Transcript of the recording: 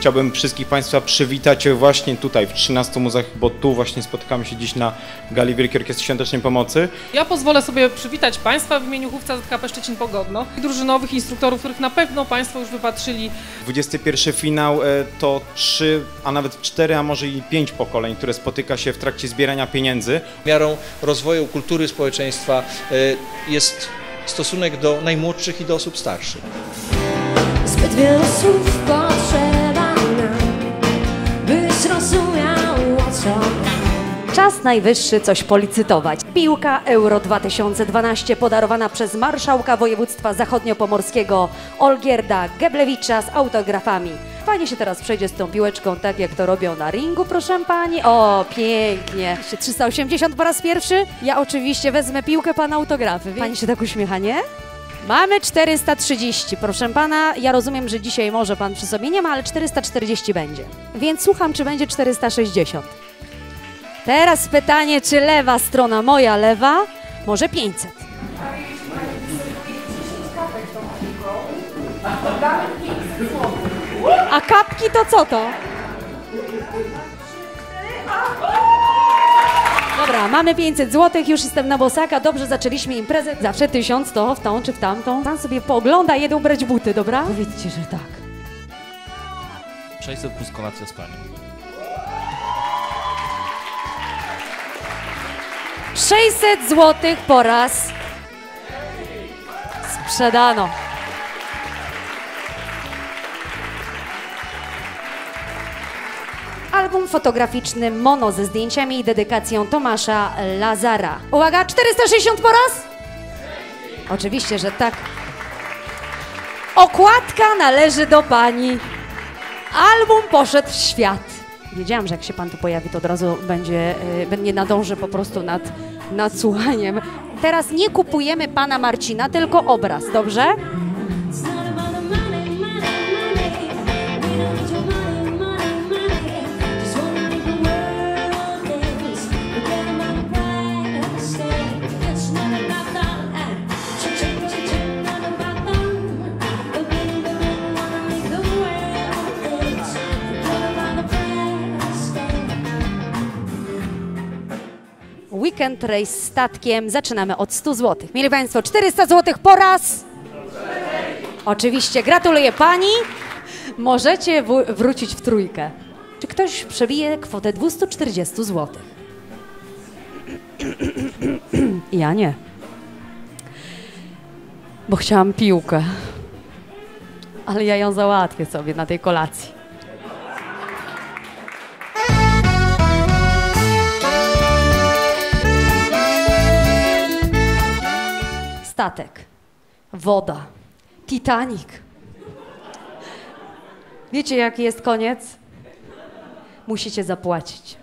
Chciałbym wszystkich Państwa przywitać właśnie tutaj w 13 muzeach, bo tu właśnie spotykamy się dziś na Gali Wielkiej Orkiestry Świątecznej Pomocy. Ja pozwolę sobie przywitać Państwa w imieniu chówca ZKP Szczecin Pogodno i drużynowych instruktorów, których na pewno Państwo już wypatrzyli. 21 finał e, to trzy, a nawet cztery, a może i pięć pokoleń, które spotyka się w trakcie zbierania pieniędzy. Miarą rozwoju kultury społeczeństwa y, jest stosunek do najmłodszych i do osób starszych. Zbyt wielu słów Czas najwyższy coś policytować. Piłka Euro 2012 podarowana przez marszałka województwa zachodniopomorskiego Olgierda Geblewicza z autografami. Pani się teraz przejdzie z tą piłeczką tak jak to robią na ringu, proszę pani. O, pięknie. 380 po raz pierwszy. Ja oczywiście wezmę piłkę pana autografy. Pani się tak uśmiecha, nie? Mamy 430. Proszę pana, ja rozumiem, że dzisiaj może pan przy sobie nie ma, ale 440 będzie. Więc słucham, czy będzie 460. Teraz pytanie, czy lewa strona, moja lewa, może 500. A kapki to co to? Dobra, mamy 500 zł, już jestem na bosaka, dobrze zaczęliśmy imprezę. Zawsze tysiąc to w tą czy w tamtą. Pan sobie poogląda, jedę ubrać buty, dobra? Powiedzcie, że tak. 600 plus kolacja z panią. 600 zł po raz sprzedano. Album fotograficzny Mono ze zdjęciami i dedykacją Tomasza Lazara. Uwaga, 460 po raz? Oczywiście, że tak. Okładka należy do pani. Album poszedł w świat. Wiedziałam, że jak się pan tu pojawi, to od razu będzie, y, nie nadąży po prostu nad, nad słuchaniem. Teraz nie kupujemy pana Marcina, tylko obraz, dobrze? Weekend race statkiem. Zaczynamy od 100 zł. Mieli Państwo 400 zł po raz. Oczywiście, gratuluję Pani. Możecie w- wrócić w trójkę. Czy ktoś przebije kwotę 240 zł? Ja nie. Bo chciałam piłkę. Ale ja ją załatwię sobie na tej kolacji. Statek, woda, Titanic. Wiecie, jaki jest koniec? Musicie zapłacić.